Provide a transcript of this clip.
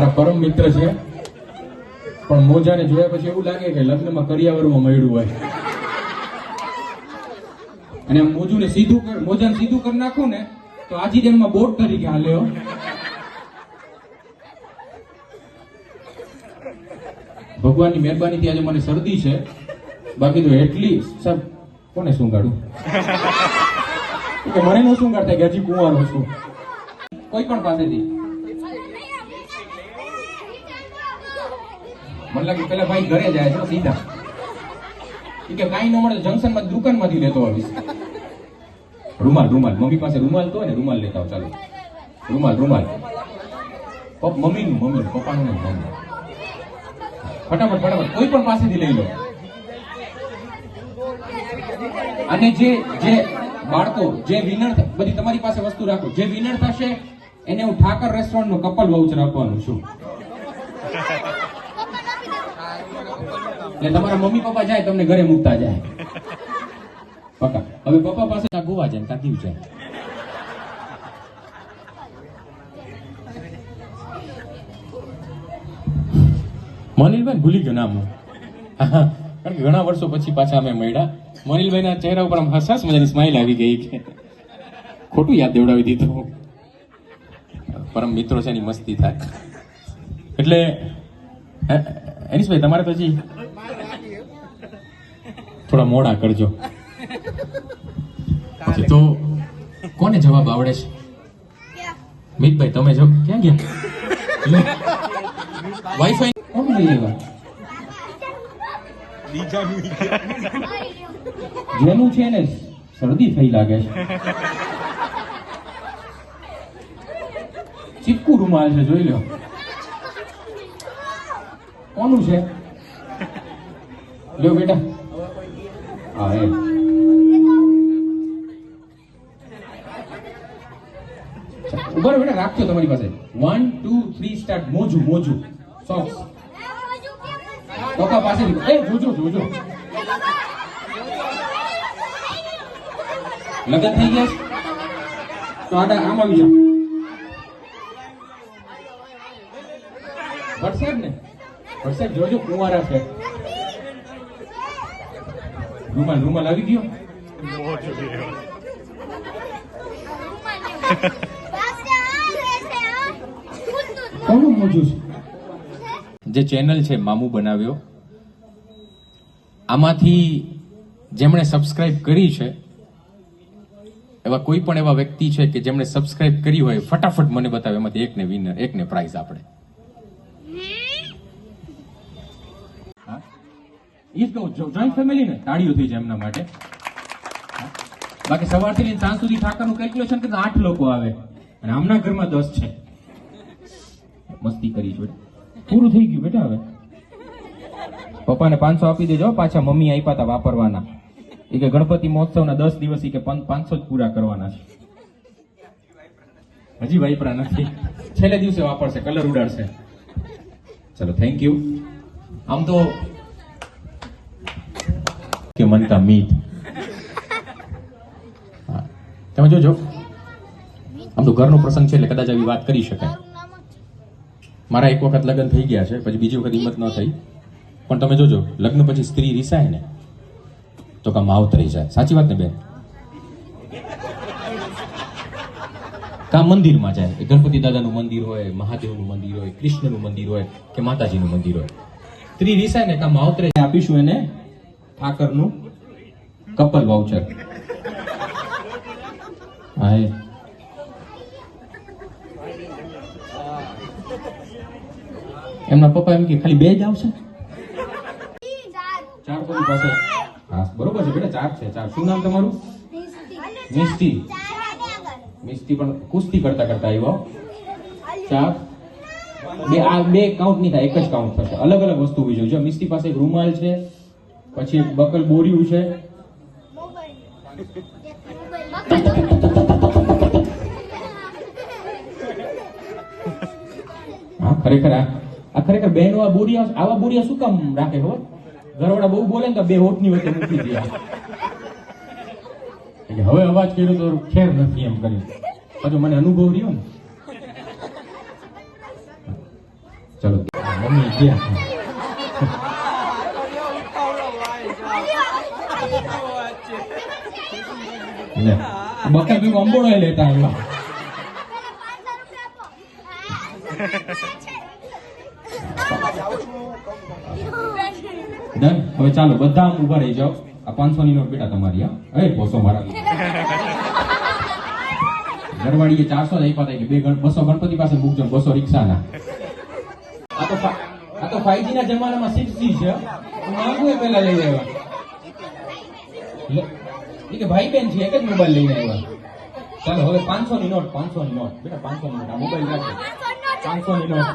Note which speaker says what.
Speaker 1: મારા પરમ મિત્ર છે. પણ મોજાને જોયા પછી એવું લાગે કે લગ્નમાં કરિયાવરમાં મળ્યું હોય. અને મોજુને સીધું મોજાને સીધું કરી નાખું ને, તો આજી ડેમમાં બોટ તરીકે હાલે હો. ભગવાનની મહેરબાનીથી આજે મને શરદી છે. બાકી તો એટલી સાહેબ કોને સુંગાડું કે મને ન સુંગાડતા કે હજી કુંવારો છું. કોઈ પણ પાસેથી. મને લાગે પેલા ભાઈ ઘરે જાય છે સીધા. એ કે કાંઈ ન મળે જંકશનમાં દુકાનમાંથી લેતો આવીશ. રૂમાલ રૂમાલ. મમ્મી પાસે રૂમાલ તો ને, રૂમાલ લેતા ચાલો. રૂમાલ રૂમાલ. પપ મમ્મીનું મમ્મી પપ્પાનું મમ્મી ફટાફટ ફટાફટ. કોઈ પણ પાસેથી લઈ લો. અને જે જે બાળકો, જે વિનર બધી તમારી પાસે વસ્તુ રાખો. જે વિનર થશે, એને હું ઠાકર રેસ્ટોરન્ટનું કપલ વાઉચર આપવાનું છું. એટલે તમારા મમ્મી પપ્પા જાય, તમને ઘરે મૂકતા જાય. પક્કા. હવે પપ્પા પાસે કાં ગોવા જાય કા દીવ જાય. મનિલભાઈ ભૂલી ગયો નામ. કારણ કે ઘણા વર્ષો પછી પાછા અમે મળ્યા. મનીલભાઈના ચહેરા ઉપર આમ હસાસ મજાની સ્માઇલ આવી ગઈ કે ખોટું યાદ દેવડાવી દીધું. પરમ મિત્રો છે એની મસ્તી થાય. એટલે એનિશભાઈ તમારે તો હજી થોડા મોડા કરજો. તો કોને જવાબ આવડે છે? મિતભાઈ તમે જો. ક્યાં ગયા? વાઈફાઈ કોણ લઈ આવ્યા? જેનું છે ને શરદી થઈ લાગે છે. ચીપકુ રૂમાલ છે જોઈ લો. કોનું છે? લ્યો બેટા. હા એ ઊભા બેટા, રાખજો તમારી પાસે. વન ટુ થ્રી સ્ટાર્ટ મોજુ મોજુ. સોક્સ પપ્પા પાસે એ, જોજો જોજો. લગન થઈ ગયા? તો આડા આમ આવી જાઓ. વટસાહેબ ને? વટસાહેબ જોજો, કુંવારા છે. રૂમાલ રૂમાલ આવી ગયો? કોનું મોજું છે? જે ચેનલ છે મામુ બનાવ્યો, આમાંથી જેમણે સબસ્ક્રાઇબ કરી છે, એવા કોઈ પણ એવા વ્યક્તિ છે કે જેમણે સબસ્ક્રાઇબ કરી હોય, ફટાફટ મને બતાવે, એમાંથી એકને વિનર એકને પ્રાઇઝ આપણે હા? ઈ જ જોઈન્ટ ફેમિલી ને તાળીઓ થઈ જાય એમના માટે. બાકી સવારથી લઈને સાંજ સુધી ઠાકરનું કેલ્ક્યુલેશન કે આઠ લોકો આવે. અને આમના ઘરમાં દસ છે. મસ્તી કરી જોડે પૂરું થઈ ગયું બેટા હવે. પપ્પાને પાંચસો આપી દેજો પાછા મમ્મી આપ્યા હતા વાપરવાના. એ કે ગણપતિ મહોત્સવના દસ દિવસ કે પાંચસો જ પૂરા કરવાના છે. હજી વાપરા નથી. છેલ્લે દિવસે વાપરશે, કલર ઉડાડશે. ચલો થેન્ક યુ આમ તો મનકા મીત હા. તમે જોજો. આમ તો ઘરનો પ્રસંગ છે એટલે કદાચ આવી વાત કરી શકાય. મારા એક વખત લગ્ન થઈ ગયા છે, પછી બીજી વખત હિંમત ન થઈ. પણ તમે જોજો, લગ્ન પછી સ્ત્રી રીસાય ને, તો કામ માવતરી જાય. સાચી વાત ને બેન? કા મંદિરમાં જાય. ગણપતિ દાદાનું મંદિર હોય, મહાદેવનું મંદિર હોય, કૃષ્ણનું મંદિર હોય કે માતાજીનું મંદિર હોય. સ્ત્રી રીસાય ને કા માવતરે આપીશું એને ઠાકરનું કપલ વાઉચર હા એમના પપ્પા એમ કે, ખાલી બે જ આવશે? ચાર કોની પાસે? હા, બરોબર છે બેટા, ચાર છે, ચાર. શું નામ તમારું? મિસ્ટી. મિસ્ટી પણ કુસ્તી કરતા કરતા આવ્યો. ચાર. બે, આ બે કાઉન્ટ નહીં થાય, એક જ કાઉન્ટ થશે. અલગ અલગ વસ્તુ હોવી જોઈએ મિસ્તી પાસે એક રૂમાલ છે, પછી એક બકલ બોર્યું છે ખરેખર આ ખરેખર બહેનો આ બોરિયા આવા બોરિયા શું કામ રાખે ખબર? ઘરવાળા બહુ બોલે ને બે હોઠની વચ્ચે મૂકી દે. હવે અવાજ કર્યો તો ખેર નથી એમ કરી. પાછો મને અનુભવ રહ્યો ને. ચલો, મમ્મી ગયા. લે. બકર ભેગો અંબોળો લેતા ડન. હવે ચાલો, બધા આમ ઊભા રહી જાઓ. આ પાંચસો ની નોટ બેટા તમારી, હા? એ, પોસો મારા. ઘરવાળીએ ચારસો જ આપ્યા કે બે બસો ગણપતિ પાસે મૂકજો બસો રિક્ષાના. આ તો આ તો ફાઈવજી ના જમાનામાં સિક્સ જી છે. માંગુ એ પહેલા લઈ આવ્યા. ઈ કે ભાઈ બેન છે એક જ મોબાઈલ લઈને આવ્યા. ચાલો હવે પાંચસો ની નોટ પાંચસો ની નોટ. બેટા પાંચસો ની નોટ. આ મોબાઈલ રાખો પાંચસો ની નોટ.